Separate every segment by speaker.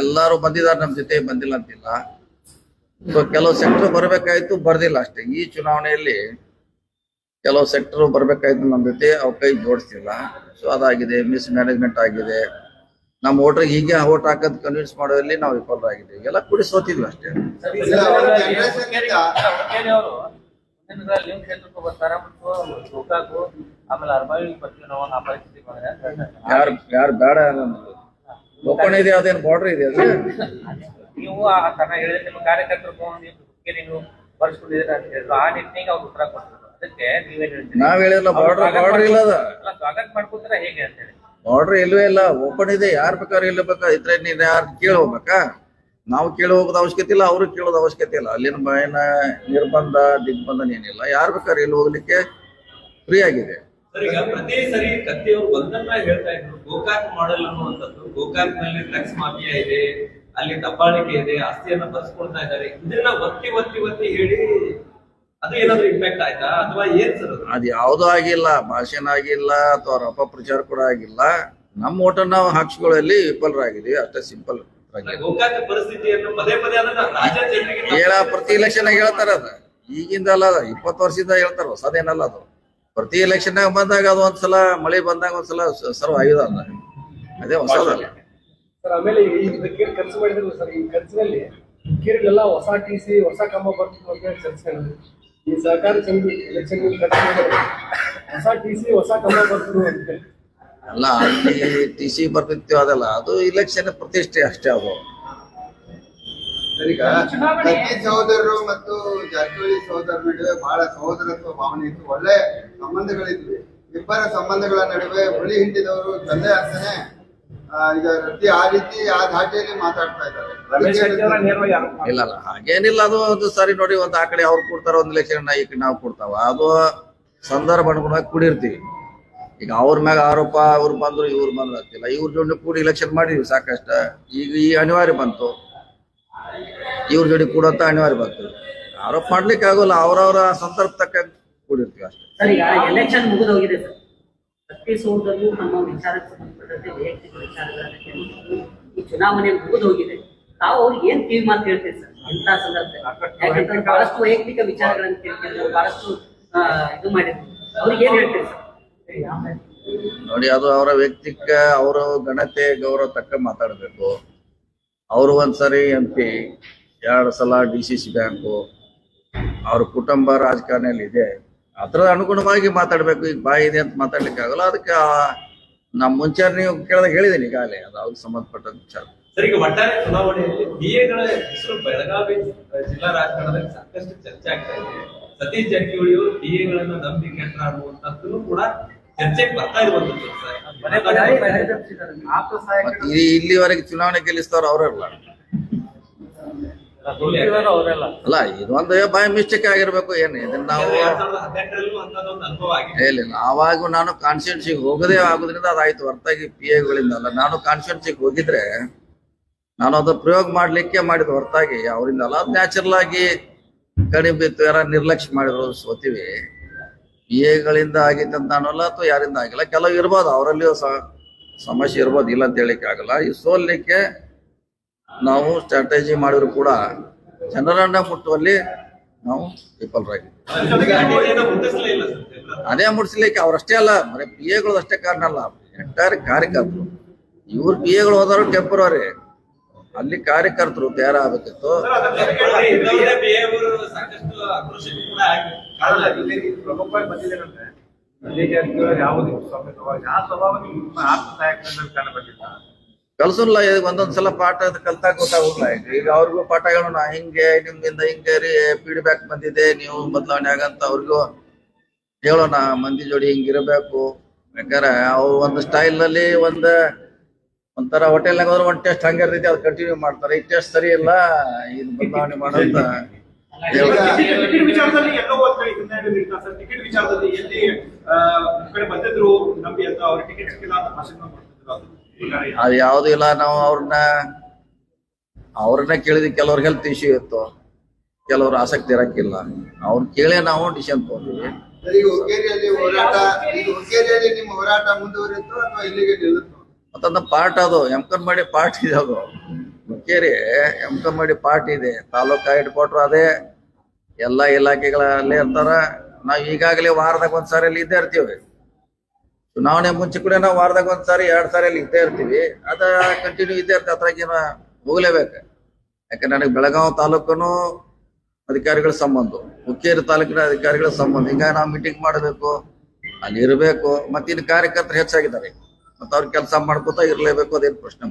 Speaker 1: ಎಲ್ಲಾರು ಬಂದಿದ್ದಾರೆ ನಮ್ಮ ಜೊತೆ ಬಂದಿಲ್ಲ ಅಂತಿಲ್ಲ. ಸೊ ಕೆಲವು ಸೆಕ್ಟರ್ ಬರಬೇಕಾಯ್ತು, ಬರ್ದಿಲ್ಲ ಅಷ್ಟೇ. ಈ ಚುನಾವಣೆಯಲ್ಲಿ ಕೆಲವು ಸೆಕ್ಟರ್ ಬರಬೇಕಾಯ್ತು ನಮ್ಮ ಜೊತೆ, ಅವ್ರ ಕೈ ಜೋಡಿಸ್ತಿಲ್ಲ ಸೊ ಅದಾಗಿದೆ ಮಿಸ್ ಮ್ಯಾನೇಜ್ಮೆಂಟ್ ಆಗಿದೆ. ನಮ್ಮ ವೋಟರ್ಗೆ ಹೀಗೆ ಓಟ್ ಹಾಕೋದ್ ಕನ್ವಿನ್ಸ್ ಮಾಡೋದ್ರಲ್ಲಿ ನಾವು ವಿಫಲರಾಗಿದ್ದೀವಿ ಎಲ್ಲ ಕೂಡಿ ಸೋತಿದ್ವಿ ಅಷ್ಟೇ. ಯಾರು ಯಾರು ಬೇಡ ಅನ್ನೋದು. ಲೋಪಣೆ ಇದೆ ಅದೇನು ಬಾರ್ಡರ್ ಇದೆ ಅದು?
Speaker 2: ನೀವು ಆ ತರ ಹೇಳಿದ್ರೆ ನಿಮ್ಮ ಕಾರ್ಯಕರ್ತರು ನೀವು ಬರ್ಸ್ಕೊಂಡಿದ್ದೀರಾ ಅಂತ ಹೇಳಿದ್ರು. ಆ ನಿಟ್ಟಿಗೆ ಅವ್ರು ಉತ್ತರ ಕೊಟ್ಟರು ಅದಕ್ಕೆ ನೀವೇನು ಹೇಳ್ತೀರಿ.
Speaker 1: ನಾವ್ ಹೇಳಿಲ್ಲ ಬಾರ್ಡರ್ ಬಾರ್ಡರ್ ಇಲ್ಲ ಅದ.
Speaker 2: ಅಲ್ಲ ಸ್ವಾಗತ ಮಾಡ್ಕೊತೀರಾ ಹೇಗೆ ಅಂತ ಹೇಳಿ.
Speaker 1: ಬಾರ್ಡರ್ ಇಲ್ವೇ ಇಲ್ಲ ಓಪನ್ ಇದೆ. ಯಾರ್ ಬೇಕಾದ್ರೆ ಇಲ್ಲಿ ಬೇಕಾ ಇದ್ರೆ ನೀನ್ ಯಾರು ಕೇಳಿ ಹೋಗ್ಬೇಕಾ? ನಾವು ಕೇಳಿ ಹೋಗೋದ ಅವಶ್ಯಕತೆ ಇಲ್ಲ ಅವರು ಕೇಳೋದ್ ಅವಶ್ಯಕತೆ ಇಲ್ಲ. ಅಲ್ಲಿನ ಭಯನ ನಿರ್ಬಂಧ ದಿಗ್ಬಂಧನ ಏನಿಲ್ಲ. ಯಾರ್ ಬೇಕಾದ್ರೆ ಇಲ್ಲಿ ಹೋಗ್ಲಿಕ್ಕೆ ಫ್ರೀ ಆಗಿದೆ.
Speaker 3: ಸರ್ ಈಗ ಪ್ರತಿ ಸರಿ ಕತ್ತಿಯವರು ಒಂದನ್ನ ಹೇಳ್ತಾ ಇದ್ರು ಗೋಕಾಕ್ ಮಾಡೆಲ್ ಅನ್ನುವಂಥದ್ದು ಗೋಕಾಕ್ನಲ್ಲಿ ಡ್ರಗ್ಸ್ ಮಾಫಿಯಾ ಇದೆ ಅಲ್ಲಿ ದಬ್ಬಾಳಿಕೆ ಇದೆ ಆಸ್ತಿಯನ್ನ ಬರ್ಸ್ಕೊಳ್ತಾ ಇದ್ದಾರೆ. ಇದನ್ನ ಒತ್ತಿ ಒತ್ತಿ ಒತ್ತಿ ಹೇಳಿ ಅದು ಏನಾದ್ರು ಇಂಪ್ಯಾಕ್ಟ್ ಆಯ್ತಾ? ಅಥವಾ ಏನ್ ಸರ್ ಅದು?
Speaker 1: ಯಾವ್ದು ಆಗಿಲ್ಲ ಭಾಷಣ ಆಗಿಲ್ಲ ಅಥವಾ ಅವ್ರ ಅಪಪ್ರಚಾರ ಕೂಡ ಆಗಿಲ್ಲ. ನಮ್ಮ ಓಟನ್ನ ನಾವು ಹಾಕ್ಸ್ಕೊಳ್ಳಲ್ಲಿ ವಿಫಲರಾಗಿದ್ದೀವಿ ಅಷ್ಟೇ ಸಿಂಪಲ್
Speaker 3: ಗೋಕಾಕ್ ಪರಿಸ್ಥಿತಿಯನ್ನು ಪದೇ ಪದೇ ಅದನ್ನ ರಾಜ್ಯ ಜನರಿಗೆ
Speaker 1: ಹೇಳ ಪ್ರತಿ ಎಲೆಕ್ಷನ್ ಹೇಳ್ತಾರ ಅದ. ಈಗಿಂದ ಅಲ್ಲ ಇಪ್ಪತ್ತು ವರ್ಷದಿಂದ ಹೇಳ್ತಾರ ಹೊಸದೇನಲ್ಲ ಅದು. ಪ್ರತಿ ಎಲೆಕ್ಷನ್ ಬಂದಾಗ ಅದು ಒಂದ್ಸಲ ಮಳೆ ಬಂದಾಗ ಒಂದ್ಸಲ ಸಲ ಸರ್ವ್ ಆಗಿದೆ ಅದ ಅದೇ ಹೊಸದಲ್ಲ
Speaker 4: ಸರ್ ಆಮೇಲೆ ಈ ಖರ್ಚು ಮಾಡಿದ್ರು ಸರ್ ಈ ಖರ್ಚಿನಲ್ಲಿ ಕಿರಿಗೆಲ್ಲ ಹೊಸ ಟಿ ಸಿ ಹೊಸ ಕಂಬ ಬರ್ತಿದ್ರು ಅಂತ ಚರ್ಚೆ ಈ ಸಹಕಾರ ಸಮಿತಿ ಎಲೆಕ್ಷನ್ ಖರ್ಚು ಮಾಡಿದ್ರೆ. ಹೊಸ ಟಿ ಸಿ ಹೊಸ ಕಂಬ ಬರ್ತದೆ ಅಂತ.
Speaker 1: ಅಲ್ಲ ಅಲ್ಲಿ ಟಿ ಸಿ ಬರ್ತಿತ್ತು ಅದಲ್ಲ ಅದು ಇಲೆಕ್ಷನ್ ಪ್ರತಿಷ್ಠೆ ಅಷ್ಟೇ ಅದು.
Speaker 5: ಈಗ ಸಹೋದರರು ಮತ್ತು ಜಾರಕಿಹೊಳಿ ಸಹೋದರ ನಡುವೆ ಬಹಳ ಸಹೋದರತ್ವ ಭಾವನೆ ಇತ್ತು. ಒಳ್ಳೆ ಸಂಬಂಧಗಳಿದ್ವಿ. ಇಬ್ಬರ ಸಂಬಂಧಗಳ ನಡುವೆ ಹುಳಿ ಹಿಂಡಿದವರು ತಂದೆ ಆಗ್ತಾನೆ ಈಗ ಪ್ರತಿ ಆ ರೀತಿ ಆ ಧಾಟಿಯಲ್ಲಿ ಮಾತಾಡ್ತಾ ಇದ್ದಾರೆ.
Speaker 1: ಇಲ್ಲ ಅಲ್ಲ ಹಾಗೇನಿಲ್ಲ ಅದು ಒಂದು ಸಾರಿ ನೋಡಿ ಒಂದು ಆ ಕಡೆ ಅವ್ರು ಕೊಡ್ತಾರ ಒಂದು ಇಲೆಕ್ಷನ್ ಈ ಕಡೆ ನಾವು ಕೊಡ್ತಾವ. ಅದು ಸಂದರ್ಭ ಅನುಗುಣವಾಗಿ ಕೂಡಿರ್ತೀವಿ. ಈಗ ಅವ್ರ ಮ್ಯಾಗ ಆರೋಪ ಅವ್ರು ಬಂದ್ರು ಇವ್ರು ಬಂದ್ರು ಆಗ್ತಿಲ್ಲ. ಇವ್ರ ಜೊತೆ ಕೂಡಿ ಇಲೆಕ್ಷನ್ ಮಾಡಿದ್ವಿ ಸಾಕಷ್ಟು. ಈಗ ಈ ಅನಿವಾರ್ಯ ಬಂತು. ಇವ್ರ ಜೋಡಿ ಕೂಡಂತ ಅನಿವಾರ್ಯ ಬರ್ತದೆ. ಆರೋಪ ಮಾಡ್ಲಿಕ್ಕೆ ಆಗೋಲ್ಲ ಅವರವರ ಸಂದರ್ಭ ತಕ್ಕ ಕೂಡಿರ್ತೀವಿ ಅಷ್ಟೇ.
Speaker 6: ಸರ್ ಈಗ ಎಲೆಕ್ಷನ್ ಮುಗಿದು ಹೋಗಿದೆ ಸರ್. ಪ್ರತಿ ಸೋದರರು ನಮ್ಮ ವಿಚಾರಕ್ಕೆ ಸಂಬಂಧಪಟ್ಟಂತೆ ವೈಯಕ್ತಿಕ ವಿಚಾರಗಳನ್ನ ಈ ಚುನಾವಣೆ ಮುಗಿದು ಹೋಗಿದೆ ತಾವು ಅವ್ರಿಗೆ ಏನ್ ಕಿವಿ ಮಾತು ಹೇಳ್ತೀರಿ ಸರ್? ಇಂಥ ಸಂದರ್ಭದಲ್ಲಿ. ಯಾಕಂತಂದ್ರೆ ಬಹಳಷ್ಟು ವೈಯಕ್ತಿಕ ವಿಚಾರಗಳನ್ನ ಕೇಳ್ತಿದ್ರು ಬಹಳಷ್ಟು ಇದು ಮಾಡಿದ್ರು. ಅವ್ರಿಗೆ ಏನ್ ಹೇಳ್ತೀರಿ ಸರ್?
Speaker 1: ನೋಡಿ ಅದು ಅವರ ವ್ಯಕ್ತಿಕ ಅವರ ಘನತೆ ಗೌರವ ತಕ್ಕ ಮಾತಾಡಬೇಕು. ಅವರು ಒಂದ್ಸರಿ ಎಂ ಪಿ ಎರಡು ಸಲ ಡಿ ಸಿ ಸಿ ಬ್ಯಾಂಕು ಅವ್ರ ಕುಟುಂಬ ರಾಜಕಾರಣಿಯಲ್ಲಿ ಇದೆ ಅದ್ರ ಅನುಗುಣವಾಗಿ ಮಾತಾಡ್ಬೇಕು ಈಗ ಬಾಯಿ ಇದೆ ಅಂತ ಮಾತಾಡ್ಲಿಕ್ಕೆ ಆಗಲ್ಲ. ಅದಕ್ಕೆ ನಮ್ಮ ಮುಂಚೆ ನೀವು ಕೇಳಿದಾಗ ಹೇಳಿದ್ದೀನಿ ಈಗಾಗಲೇ. ಅದು ಅವ್ರಿಗೆ ಸಂಬಂಧಪಟ್ಟ ವಿಚಾರ.
Speaker 3: ಸರಿ ಈಗ ಒಟ್ಟಾರೆ ಚುನಾವಣೆಯಲ್ಲಿ ಡಿಎಗಳ ಹೆಸರು ಬೆಳಗಾವಿ ಜಿಲ್ಲಾ ರಾಜಕಾರಣದಲ್ಲಿ ಸಾಕಷ್ಟು ಚರ್ಚೆ ಆಗ್ತಾ ಇದೆ. ಸತೀಶ್ ಜಾರಕಿಹೊಳಿ ಅವರು ಡಿಎಗಳನ್ನ ನಂಬಿ ಕೆಟ್ಟ ಅನ್ನುವಂಥದ್ದು ಕೂಡ ಚರ್ಚೆಗೆ ಬರ್ತಾ ಇರುವಂತದ್ದು ಸರ್.
Speaker 1: ಇಲ್ಲಿವರೆಗೆ ಚುನಾವಣೆ ಗೆಲ್ಲಿಸ್ತಾರ ಅವರೆಲ್ಲ ಅಲ್ಲ ಇದೊಂದು ಬೈ ಮಿಸ್ಟೇಕ್ ಆಗಿರ್ಬೇಕು, ಏನು ಇದನ್ನ ನಾವು ಇಲ್ಲ ಆವಾಗ ನಾನು ಕಾನ್ಸ್ಟಿಟ್ಯೂನ್ಸಿಗೆ ಹೋಗದೇ ಆಗೋದ್ರಿಂದ ಅದಾಯ್ತು, ಹೊರತಾಗಿ ಪಿ ಎಗಳಿಂದ ಅಲ್ಲ. ನಾನು ಕಾನ್ಸ್ಟಿಟ್ಯೂನ್ಸಿಗೆ ಹೋಗಿದ್ರೆ ನಾನು ಅದು ಪ್ರಯೋಗ ಮಾಡ್ಲಿಕ್ಕೆ ಮಾಡಿದ ಹೊರತಾಗಿ ಅವರಿಂದ ಅಲ್ಲ ನ್ಯಾಚುರಲ್ ಆಗಿ ಕಡಿಮೆ ಬಿತ್ತು ಯಾರ ನಿರ್ಲಕ್ಷ್ಯ ಮಾಡಿದ್ರು, ಸೋತಿವಿ. ಪಿ ಎಗಳಿಂದ ಆಗಿತ್ತು ಅಂತ ಅಲ್ಲ, ಅಥವಾ ಯಾರಿಂದ ಆಗಿಲ್ಲ, ಕೆಲವು ಇರ್ಬೋದು, ಅವರಲ್ಲಿಯೂ ಸಹ ಸಮಸ್ಯೆ ಇರ್ಬೋದು, ಇಲ್ಲ ಅಂತ ಹೇಳಿಕ್ಕೆ ಆಗಲ್ಲ. ಈ ಸೋಲ್ಲಿಕ್ಕೆ ನಾವು ಸ್ಟ್ರಾಟಜಿ ಮಾಡಿದ್ರು ಕೂಡ ಜನರನ್ನ ಮುಟ್ಟುವಲ್ಲಿ ನಾವು
Speaker 3: ಸರ್
Speaker 1: ಅದೇ ಮುಡಿಸ್ಲಿಕ್ಕೆ ಅವ್ರಷ್ಟೇ ಅಲ್ಲ, ಬರೀ ಪಿ ಎಗಳು ಅಷ್ಟೇ ಕಾರಣ ಅಲ್ಲ ಎಂಟೈರ್ ಕಾರ್ಯಕರ್ತರು. ಇವ್ರು ಪಿ ಎಗಳು ಹೋದವರು ಟೆಂಪರರಿ ಅಲ್ಲಿ ಕಾರ್ಯಕರ್ತರು ತಯಾರಾಗಬೇಕಿತ್ತು
Speaker 7: ಯಾವ ಸ್ವಭಾವ
Speaker 1: ಕಲ್ಸಲ್ಲ ಒಂದೊಂದ್ ಸಲ ಪಾಠ ಕಲ್ತಾಗ ಗೊತ್ತಾಗಲ್ಲ ಈಗ ಈಗ ಅವ್ರಿಗೂ ಪಾಠಗಳು ನಾ ಹಿಂಗೆ ನಿಮ್ಮಿಂದ ಹಿಂಗೆ ರೀ ಫೀಡ್ಬ್ಯಾಕ್ ಬಂದಿದೆ ನೀವು ಬದಲಾವಣೆ ಆಗಂತ ಅವ್ರಿಗೂ ಹೇಳೋಣ ಮಂದಿ ಜೋಡಿ ಹಿಂಗಿರಬೇಕು ಯಾಕಂದ್ರೆ ಅವ್ರು ಒಂದು ಸ್ಟೈಲ್ನಲ್ಲಿ ಒಂದ್ ಒಂಥರ ಹೋಟೆಲ್ನಾಗ ಹೋದ್ರೆ ಒಂದ್ ಟೆಸ್ಟ್ ಹಂಗೆ ಇರ್ತೈತಿ ಅದು ಕಂಟಿನ್ಯೂ ಮಾಡ್ತಾರೆ. ಈ ಟೆಸ್ಟ್ ಸರಿ ಇಲ್ಲ ಇದು ಬದಲಾವಣೆ ಮಾಡೋಂತ.
Speaker 7: ಟಿಕೆಟ್ ವಿಚಾರದಲ್ಲಿ ಎಲ್ಲೋ ಒಂದ್ ಕಡೆ ಹಿನ್ನಡೆ ಇರ್ತಾರೆ ಸರ್? ಟಿಕೆಟ್ ವಿಚಾರದಲ್ಲಿ ಎಲ್ಲಿ ಕಡೆ ಬಂದಿದ್ರು ನಂಬಿ ಅಂತ ಅವ್ರಿಗೆ ಟಿಕೆಟ್ ಸಿಕ್ಕಿಲ್ಲ ಅಂತ ಭಾಷಣ ಮಾಡ್ತಿದ್ರು. ಅದು
Speaker 1: ಯಾವುದು ಇಲ್ಲ ನಾವು ಅವ್ರನ್ನ ಅವ್ರನ್ನ ಕೇಳಿದ ಕೆಲವ್ರ ಹೆಲ್ತ್ ಇಶ್ಯೂ ಇತ್ತು. ಕೆಲವ್ರು ಆಸಕ್ತಿ ಇರಕ್ಕಿಲ್ಲ. ಅವ್ರನ್ನ ಕೇಳಿ ನಾವು ಡಿಸಿಷನ್ ತಗೊಂಡಿವಿ. ಮತ್ತೊಂದು ಪಾರ್ಟ್ ಅದು ಎಮ್ಕನ್ ಮಾಡಿ ಪಾರ್ಟ್ ಇದೆ ಅದು. ಮುಕ್ಕೇರಿ ಎಮ್ಕನ್ ಮಾಡಿ ಪಾರ್ಟ್ ಇದೆ. ತಾಲೂಕು ಹೆಡ್ ಕ್ವಾರ್ಟರ್ ಅದೇ. ಎಲ್ಲ ಇಲಾಖೆಗಳಲ್ಲೇ ಇರ್ತಾರ. ನಾವು ಈಗಾಗಲೇ ವಾರದಾಗ ಒಂದ್ಸಾರಿ ಅಲ್ಲಿ ಇದ್ದೇ ಇರ್ತೀವಿ. ಚುನಾವಣೆ ಮುಂಚೆ ಕೂಡ ನಾವು ವಾರದಾಗ ಒಂದ್ಸಾರಿ ಎರಡ್ ಸಾರಿ ಅಲ್ಲಿ ಇದ್ದೇ ಇರ್ತೀವಿ. ಅದ ಕಂಟಿನ್ಯೂ ಇದ್ದೇ ಇರ್ತದೆ ಅದ್ರಾಗೇನ ಹೋಗ್ಲೇಬೇಕು. ಯಾಕಂದ್ರೆ ನನಗೆ ಬೆಳಗಾವಿ ತಾಲೂಕನು ಅಧಿಕಾರಿಗಳ ಸಂಬಂಧ ಹುಕ್ಕೇರಿ ತಾಲೂಕಿನ ಅಧಿಕಾರಿಗಳ ಸಂಬಂಧ ಈಗ ನಾವು ಮೀಟಿಂಗ್ ಮಾಡಬೇಕು ಅಲ್ಲಿ ಇರಬೇಕು ಮತ್ತೆ ಇನ್ನು ಕಾರ್ಯಕರ್ತರು ಹೆಚ್ಚಾಗಿದ್ದಾರೆ. ಮತ್ತೆ ಅವ್ರ ಕೆಲಸ ಮಾಡ್ಕೋತ ಇರಲೇಬೇಕು ಅದೇನು ಪ್ರಶ್ನೆ.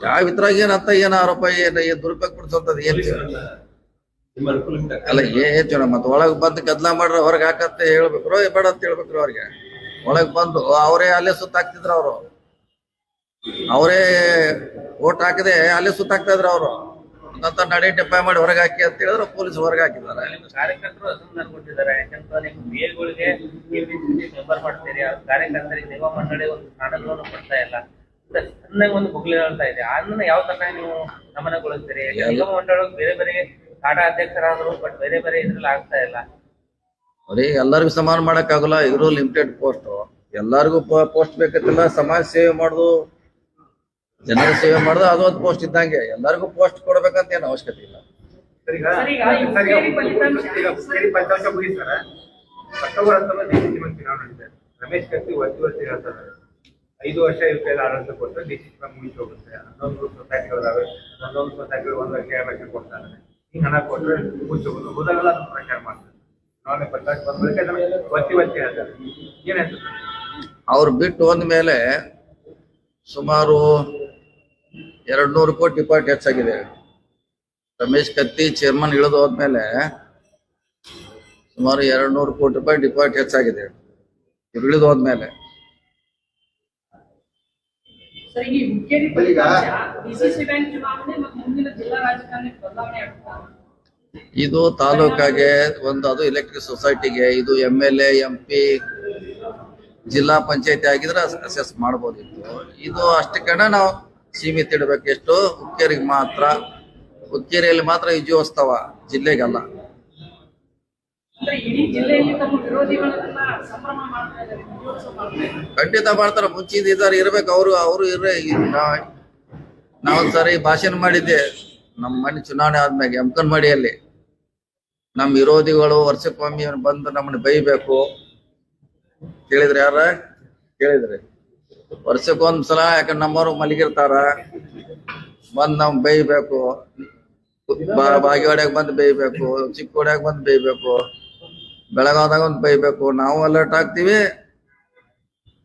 Speaker 1: ಯಾವ ಇದ್ರಾಗ ಏನಂತ ಏನ್ ಆರೋಪ ಏನ್ ಏನ್ ದುರುಪಯೋಗ ಪಡಿಸೋದ್ ಏನ್
Speaker 3: ಪೊಲೀಸರನ್ನ ನಿಮ್ಮ ಅನುಕೂಲಕ್ಕೆ ತಕ್ಕ
Speaker 1: ಅಲ್ಲ ಏನ್ ಜನ ಮತ್ತೆ ಒಳಗ್ ಬಂದು ಗದ್ಲ ಮಾಡ್ರ ಹೊರಗೆ ಹಾಕತ್ತೆ ಹೇಳ್ಬೇಕ್ರೋ ಬೇಡ ಅಂತ ಹೇಳ್ಬೇಕ್ರ ಅವ್ರಿಗೆ. ಒಳಗ್ ಬಂದು ಅವರೇ ಅಲ್ಲೇ ಸುತ್ತಾಕ್ತಿದ್ರ ಅವರು. ಅವರೇ ಓಟ್ ಹಾಕದೆ ಅಲ್ಲೇ ಸುತ್ತಾಕ್ತಾ ಇದ್ರ ಅವರು. ಅಂತ ನಡಿ ಡೆಪ್ಪಾಯ್ ಮಾಡಿ ಹೊರಗೆ ಹಾಕಿ ಅಂತ ಹೇಳಿದ್ರೆ ಪೊಲೀಸ್ ಹೊರಗೆ ಹಾಕಿದ್ದಾರೆ.
Speaker 2: ಕಾರ್ಯಕರ್ತರು ಅಸಮಾಧಾನ ಕೊಟ್ಟಿದ್ದಾರೆ. ಯಾಕಂದ್ರೆ ನಿಮ್ಮ ಮೇಲ್ಗಳಿಗೆ ಮೆಂಬರ್ ಮಾಡ್ತೀರಿ. ಕಾರ್ಯಕರ್ತರಿಗೆ ನಿಗಮ ಮಂಡಳಿ ಒಂದು ಸ್ಥಾನಗಳನ್ನು ಕೊಡ್ತಾ ಇಲ್ಲ. ಅಂತ ಸಣ್ಣಗೆ ಒಂದು ಬುಗ್ಲಿ ಇದೆ. ಅದನ್ನ ಯಾವ ತರ ನೀವು ಗಮನಗೊಳಿಸ್ತೀರಿ ನಿಗಮ ಮಂಡಳಿ ಬೇರೆ ಬೇರೆ ಕಾಟ ಅಧ್ಯಕ್ಷರಾದ್ರು ಬಟ್ ಬೇರೆ ಬೇರೆ ಇದ್ರಲ್ಲಿ ಆಗ್ತಾ ಇಲ್ಲ.
Speaker 1: ಅದೇ ಎಲ್ಲರಿಗೂ ಸಮಾನ ಮಾಡಕ್ ಆಗಲ್ಲ ಇರೋ ಲಿಮಿಟೆಡ್ ಪೋಸ್ಟ್ ಎಲ್ಲರಿಗೂ ಪೋಸ್ಟ್ ಬೇಕತ್ತಿಲ್ಲ ಸಮಾಜ ಸೇವೆ ಮಾಡುದು ಜನರ ಸೇವೆ ಮಾಡುದು ಅದೊಂದು ಪೋಸ್ಟ್ ಇದ್ದಂಗೆ. ಎಲ್ಲರಿಗೂ ಪೋಸ್ಟ್ ಕೊಡ್ಬೇಕಂತ ಏನು ಅವಶ್ಯಕತೆ ಇಲ್ಲ.
Speaker 6: ಫಲಿತಾಂಶ-
Speaker 7: ಮುಗಿಸ್ತಾರ. ಅಕ್ಟೋಬರ್ ಹತ್ತೊಂಬತ್ತು ಚುನಾವಣೆ ನಡೀತಾರೆ ರಮೇಶ್ ಕತ್ತಿ ಒತ್ತಿ ಒತ್ತಿ ಹೇಳ್ತಾರೆ. ಐದು ವರ್ಷ ಇವ್ರ ಕೈಲಿ ಆಡಳಿತ ಕೊಟ್ಟರೆ ಡಿಸಿಸಿ ಮುಗಿಸಿ ಹೋಗುತ್ತೆ ಹನ್ನೊಂದು ಸೊಸೈಟಿಗಳದಾವೆ ಹನ್ನೊಂದು ಸೊಸೈಟಿಗಳು ಒಂದು ಲಕ್ಷ ಎರಡು ಲಕ್ಷ ಕೊಡ್ತಾರೆ. ಹಣ ಕೊಟ್ಟರೆ ಮುಚ್ಚಬಹುದು ಹೋದಾಗೆಲ್ಲ ಅದನ್ನ ಪ್ರಚಾರ ಮಾಡ್ತಾರೆ. ನಾನೇ ಪ್ರಚಾರ ಬಂದ ಬಳಿಕ ಒತ್ತಿ ಒತ್ತಿ ಹೇಳ್ತಾರೆ. ಏನ್ ಹೇಳ್ತಾರೆ?
Speaker 1: ಅವ್ರು ಬಿಟ್ಟು ಹೋದ್ಮೇಲೆ ಸುಮಾರು ಎರಡ್ ನೂರು ಕೋಟಿ ಡಿಪಾರ್ಟ್ ಹೆಚ್ಚಾಗಿದೆ. ರಮೇಶ್ ಕತ್ತಿ ಚೇರ್ಮನ್ ಇಳಿದು ಹೋದ್ಮೇಲೆ ಸುಮಾರು ಎರಡ್ ನೂರು ಕೋಟಿ ರೂಪಾಯಿ ಡಿಪಾರ್ಟ್ ಹೆಚ್ಚಾಗಿದೆ. ಇಳಿದು ಹೋದ್ಮೇಲೆ.
Speaker 6: ಸರ್ ಈ ಹುಕ್ಕೇರಿ
Speaker 5: ಈಗ-
Speaker 6: ಫಲಿತಾಂಶ ಡಿಸಿಸಿ ಬ್ಯಾಂಕ್ ಚುನಾವಣೆ ಮತ್ತು ಮುಂದಿನ ಜಿಲ್ಲಾ ಬದಲಾವಣೆ ಆಗ್ತಾ
Speaker 1: ಇದು ತಾಲೂಕಾಗೆ ಒಂದು ಅದು ಎಲೆಕ್ಟ್ರಿಕ್ ಸೊಸೈಟಿಗೆ ಇದು M L A M P ಜಿಲ್ಲಾ ಪಂಚಾಯತಿ ಆಗಿದ್ರೆ ಅಸೆಸ್ ಮಾಡ್ಬೋದಿತ್ತು. ಇದು ಅಷ್ಟಕ್ಕಣ ನಾವು ಸೀಮಿತ ಇಡಬೇಕು. ಎಷ್ಟು? ಹುಕ್ಕೇರಿಗೆ ಮಾತ್ರ. ಹುಕ್ಕೇರಿಯಲ್ಲಿ ಮಾತ್ರ ವಿಜಯೋತ್ಸವ ಜಿಲ್ಲೆಗಲ್ಲ
Speaker 6: ಅಂದ್ರೆ ಇಡೀ ಜಿಲ್ಲೆಯಲ್ಲಿ ತಮ್ಮ ವಿರೋಧಿಗಳನ್ನ ಸಂಭ್ರಮ ಮಾಡ್ತಾ ಇದ್ದಾರೆ ವಿಜಯೋತ್ಸವ ಮಾಡ್ತಾ ಇದ್ದಾರೆ
Speaker 1: ಖಂಡಿತ ಮಾಡ್ತಾರ, ಮುಂಚಿಂದ ಇದ್ದಾರೆ, ಇರ್ಬೇಕು, ಅವರು ಅವರು ಇರ ನಾವೊಂದ್ಸರಿ ಭಾಷಣ ಮಾಡಿದ್ದೆ ನಮ್ಮ ಮನೆ ಚುನಾವಣೆ ಆದ್ಮ್ಯಾಗ ಎಮ್ಕನ್ ಮಾಡಿಯಲ್ಲಿ ನಮ್ಮ ವಿರೋಧಿಗಳು ವರ್ಷಕ್ಕೊಮ್ಮೆ ಬಂದು ನಮ್ಮನ್ನ ಬೈಬೇಕು. ಕೇಳಿದ್ರಿ ಯಾರ? ಕೇಳಿದ್ರಿ. ವರ್ಷಕ್ಕೊಂದ್ಸಲ ಯಾಕಂದ್ರೆ ನಮ್ಮವರು ಮಲಗಿರ್ತಾರ, ಬಂದ್ ನಮ್ ಬೈಬೇಕು. ಬಾಗೇವಾಡ್ಯಾಗ ಬಂದ್ ಬೈಬೇಕು, ಚಿಕ್ಕೋಡ್ಯಾಗ ಬಂದ್ ಬೈಬೇಕು. ಬೆಳಗಾವ್ದಾಗ ಒಂದು ಬೈಬೇಕು ನಾವು ಅಲರ್ಟ್ ಆಗ್ತೀವಿ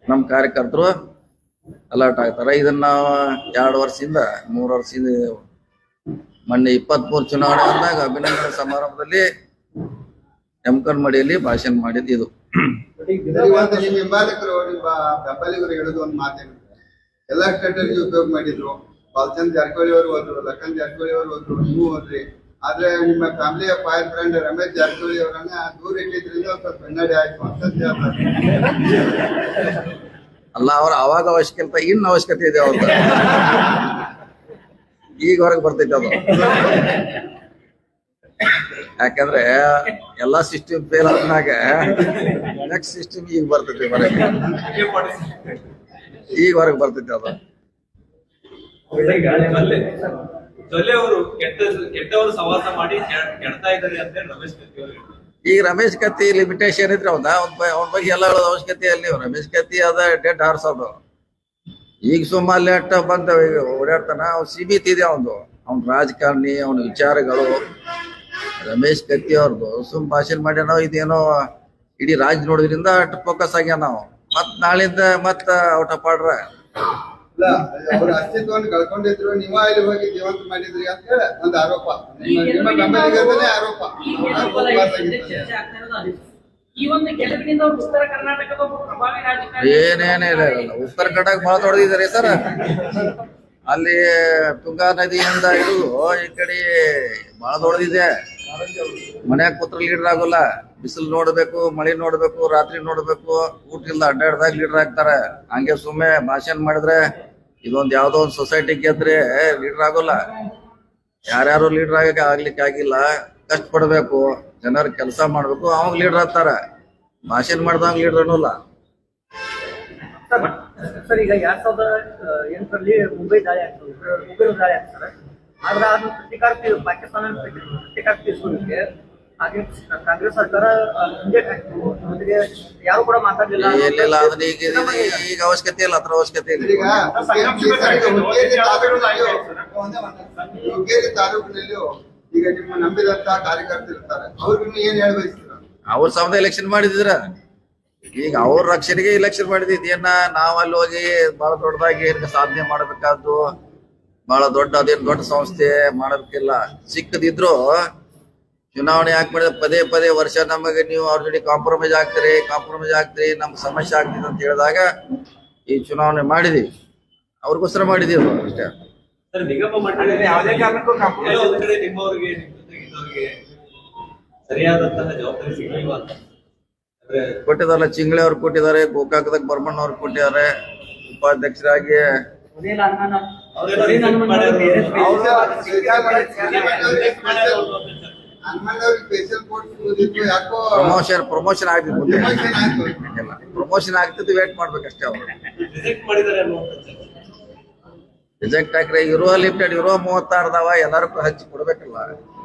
Speaker 1: ನಮ್ಮ ಕಾರ್ಯಕರ್ತರು ಅಲರ್ಟ್ ಆಗ್ತಾರೆ. ಇದನ್ನ ನಾವು ಎರಡು ವರ್ಷದಿಂದ, ಮೂರು ವರ್ಷದಿಂದ ಮೊನ್ನೆ ಇಪ್ಪತ್ಮೂರು ಚುನಾವಣೆ ಬಂದಾಗ ಅಭಿನಂದನೆ ಸಮಾರಂಭದಲ್ಲಿ ಎಮ್ಕನ್ ಮಡಿಯಲ್ಲಿ ಭಾಷಣ ಮಾಡಿದ್ದು ಇದು.
Speaker 5: ಎಲ್ಲ ಬೆಂಬಲಿಗರು ಒಂದು ಎಲ್ಲಾ ಉಪಯೋಗ ಮಾಡಿದ್ರು. ಬಾಲಚಂದ್ ಜಾರಕಿಹೊಳಿ ಅವರು ಹೋದ್ರು ಲಕ್ಕನ್ ಜಾರಕಿಹೊಳಿ ಅವರು ಹೋದ್ರು, ನೀವು ಹೋದ್ರಿ. ಆದ್ರೆ ನಿಮ್ಮ ಫ್ಯಾಮಿಲಿಯ ಫೈರ್ ಫ್ರೆಂಡ್ ರಮೇಶ್ ಜಾರಕಿಹೊಳಿ ಅವರನ್ನ ದೂರ ಇಟ್ಟಿದ್ರಿಂದ ಒಂದ್ ಸ್ವಲ್ಪ ಹಿನ್ನಡೆ ಆಯ್ತು ಅಂತ ಹೇಳ್ತಾರೆ.
Speaker 1: ಅಲ್ಲ ಅವ್ರ ಅವಾಗ ಅವಶ್ಯಕತೆ ಇನ್ನು ಅವಶ್ಯಕತೆ ಇದೆ ಅವ್ರ ಈಗ ಹೊರಗೆ ಬರ್ತೈತೆ ಅದು. ಯಾಕಂದ್ರೆ ಎಲ್ಲಾ ಸಿಸ್ಟಮ್ ಫೇಲ್ ಆದ್ಮ್ಯಾಗ ನೆಕ್ಸ್ಟ್ ಸಿಸ್ಟಮ್ ಈಗ ಬರ್ತೈತಿ ಹೊರಗೆ. ಈಗ ಹೊರಗೆ ಬರ್ತೈತಿ ಅದು.
Speaker 3: ಜೊಲ್ಲೆ ಅವರು ಕೆಟ್ಟ ಕೆಟ್ಟವರು ಸವಾಸ ಮಾಡಿ ಕೆಡ್- ಕೆಡ್ತಾ ಇದ್ದಾರೆ ಅಂತ ರಮೇಶ್ ಕತ್ತಿ.
Speaker 1: ಈಗ ರಮೇಶ್ ಕತ್ತಿ ಲಿಮಿಟೇಷನ್ ಇದ್ರೆ ಅವನ ಅವನ ಬಗ್ಗೆ ಎಲ್ಲ ಹೇಳೋದು ಅವಶ್ಯಕತೆ ಅಲ್ಲಿ ರಮೇಶ್ ಕತ್ತಿ ಅದ ಡೆಡ್ ಹಾರ್ಸೋದು ಈಗ ಸುಮ್ಮನೆ ಲೇಟ್ ಈಗ ಓಡಾಡ್ತಾನ ಅವ್ ಸೀಮಿತ ಇದೆ ಅವನು ಅವ್ನ ರಾಜಕಾರಣಿ, ಅವನ ವಿಚಾರಗಳು. ರಮೇಶ್ ಕತ್ತಿ ಅವ್ರದ್ದು ಸುಮ್ ಭಾಷಣ ಮಾಡ್ಯಾನೋ, ಇದೇನೋ, ಇಡೀ ರಾಜ್ ನೋಡೋದ್ರಿಂದ ಅಷ್ಟು ಫೋಕಸ್ ಆಗ್ಯಾನ ನಾವು ಮತ್ ನಾಳಿಂದ ಮತ್ತ ಔಟ್ ಆಫ್
Speaker 5: ಅವ್ರ ಅಸ್ತಿತ್ವವನ್ನು ಕಳ್ಕೊಂಡಿದ್ರು ನಿಮ್ಮ ಇಲ್ಲಿ ಹೋಗಿ ಜೀವಂತ ಮಾಡಿದ್ರಿ ಅಂತ ಹೇಳಿ ಒಂದು ಆರೋಪ. ನಿಮ್ಮ
Speaker 6: ಗೆಲುವಿನಿಂದ
Speaker 5: ಆರೋಪ.
Speaker 6: ಈ ಗೆಲುವು ಅಲ್ಲ, ಈ ಸದ್ಯ ಚರ್ಚೆ ಆಗ್ತಾ ಇರೋದು ಈ ಒಂದು ಗೆಲುವಿನಿಂದ ಉತ್ತರ ಕರ್ನಾಟಕದ ಒಬ್ಬ ಪ್ರಭಾವಿ ರಾಜಕಾರಣಿ
Speaker 1: ಏನೇನೇ ಇಲ್ಲ ಇಲ್ಲ ಉತ್ತರ ಕನ್ನಡ ಬಹಳ ತೊಡಗಿದ್ದಾರೆ ಸರ್. ಅಲ್ಲಿ ತುಂಗಾ ನದಿಯಿಂದ ಇದು ಈ ಕಡೆ ಬಹಳ ದೊಡ್ಡದಿದೆ. ಮನ್ಯಾಗ ಕೂತ್ರ ಲೀಡರ್ ಆಗೋಲ್ಲ. ಬಿಸಿಲು ನೋಡ್ಬೇಕು ಮಳೆ ನೋಡ್ಬೇಕು ರಾತ್ರಿ ನೋಡ್ಬೇಕು. ಊಟ ಇಲ್ಲ ಅಡ್ಡಾಡ್ದಾಗ ಲೀಡರ್ ಆಗ್ತಾರೆ. ಹಂಗೆ ಸುಮ್ಮನೆ ಭಾಷಣ ಮಾಡಿದ್ರೆ ಇದೊಂದ್ ಯಾವುದೋ ಒಂದ್ ಸೊಸೈಟಿ ಗೆದ್ರೆ ಲೀಡರ್ ಆಗೋಲ್ಲ. ಯಾರ್ಯಾರು ಲೀಡರ್ ಆಗಕ್ಕೆ ಆಗ್ಲಿಕ್ಕೆ ಆಗಿಲ್ಲ ಕಷ್ಟ ಪಡ್ಬೇಕು ಜನರ ಕೆಲಸ ಮಾಡ್ಬೇಕು, ಅವಾಗ ಲೀಡರ್ ಆಗ್ತಾರ. ಭಾಷಣ ಮಾಡ್ದಂಗ ಲೀಡರ್ ಅನ್ನೋಲ್ಲ.
Speaker 8: ಸರ್ ಈಗ ಎರಡ್ ಸಾವಿರದ ಎಂಟರಲ್ಲಿ ಮುಂಬೈ ದಾಳಿ ಆಗ್ತದೆ ಮುಂಬೈ ದಾಳಿ ಆಗ್ತದೆ ಆದ್ರೆ ಅದನ್ನ ಪ್ರತಿಕಾರ ಪಾಕಿಸ್ತಾನ ಪ್ರತಿಕಾರ ತೀರ್ಸೋದಕ್ಕೆ ಹಾಗೆ ಕಾಂಗ್ರೆಸ್ ಸರ್ಕಾರ ಆ, ಹಿಂದೆ ಹಾಕಿತು ಜೊತೆಗೆ ಯಾರು ಕೂಡ ಮಾತಾಡಲಿಲ್ಲ.
Speaker 1: ಇಲ್ಲಿಲ್ಲ ಅದನ್ನ ಈಗ ಅವಶ್ಯಕತೆ ಇಲ್ಲ ಅದ್ರ ಅವಶ್ಯಕತೆ ಇಲ್ಲ.
Speaker 5: ಈಗ ಹುಕ್ಕೇರಿ ಈಗ ನಿಮ್ಮ ನಂಬಿದಂತ ಕಾರ್ಯಕರ್ತರು ಇರ್ತಾರೆ ಅವ್ರಿಗೆ ಏನ್ ಹೇಳ ಬಯಸ್ತೀರ
Speaker 1: ಅವ್ರ ಸಮದ ಎಲೆಕ್ಷನ್ ಮಾಡಿದ್ರ ಈಗ ಅವ್ರ ರಕ್ಷಣೆಗೆ ಎಲೆಕ್ಷನ್ ಮಾಡಿದ್ ಏನ ನಾವ್ ಅಲ್ಲಿ ಹೋಗಿ ಬಹಳ ದೊಡ್ಡದಾಗಿ ಏನ್ ಸಾಧನೆ ಮಾಡಬೇಕಾದ್ದು ಬಹಳ ದೊಡ್ಡ ಅದೇನ್ ದೊಡ್ಡ ಸಂಸ್ಥೆ ಮಾಡೋದಕ್ಕಿಲ್ಲ ಸಿಕ್ಕದಿದ್ರು ಚುನಾವಣೆ ಯಾಕೆ ಮಾಡಿದ್ರೆ ಪದೇ ಪದೇ ವರ್ಷ ನಮಗೆ ನೀವು ಅವ್ರ ಜೊತೆ ಕಾಂಪ್ರಮೈಸ್ ಆಗ್ತೀರಿ ಕಾಂಪ್ರಮೈಸ್ ಆಗ್ತೀರಿ ನಮ್ಗೆ ಸಮಸ್ಯೆ ಆಗ್ತಿದೆ ಅಂತ ಹೇಳಿದಾಗ ಈ ಚುನಾವಣೆ ಮಾಡಿದೀವಿ. ಅವ್ರಿಗೋಸ್ಕರ ಮಾಡಿದೀವಿ ಅಷ್ಟೇ. ಕೊಟ್ಟಿದಾರಲ್ಲ ಚಿಂಗ್ಳೆ ಅವ್ರು ಕೊಟ್ಟಿದ್ದಾರೆ ಗೋಕಾಕದಾಗ ಬರ್ಮಣ್ಣ ಅವ್ರು ಕೊಟ್ಟಿದ್ದಾರೆ ಉಪಾಧ್ಯಕ್ಷರಾಗಿ ಪ್ರಮೋಷನ್ ಪ್ರಮೋಷನ್ ಆಗ್ತಿತ್ತು. ಪ್ರಮೋಷನ್ ಆಗ್ತಿದ್ದು ವೇಟ್ ಮಾಡ್ಬೇಕಷ್ಟೇ ಅವರು.
Speaker 3: ರಿಜೆಕ್ಟ್
Speaker 1: ಹಾಕ್ರೆ ಇರುವ ಲಿಮಿಟೆಡ್ ಇರೋ ಮೂವತ್ತಾರು ಅದಾವ ಎಲ್ಲರಿಗೂ ಹಚ್ಚಿ ಕೊಡ್ಬೇಕಲ್ಲ.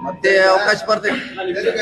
Speaker 1: ಮತ್ತೆ ಅವಕಾಶ ಬರ್ತೈತಿ
Speaker 5: ಜಿಲ್ಲೆ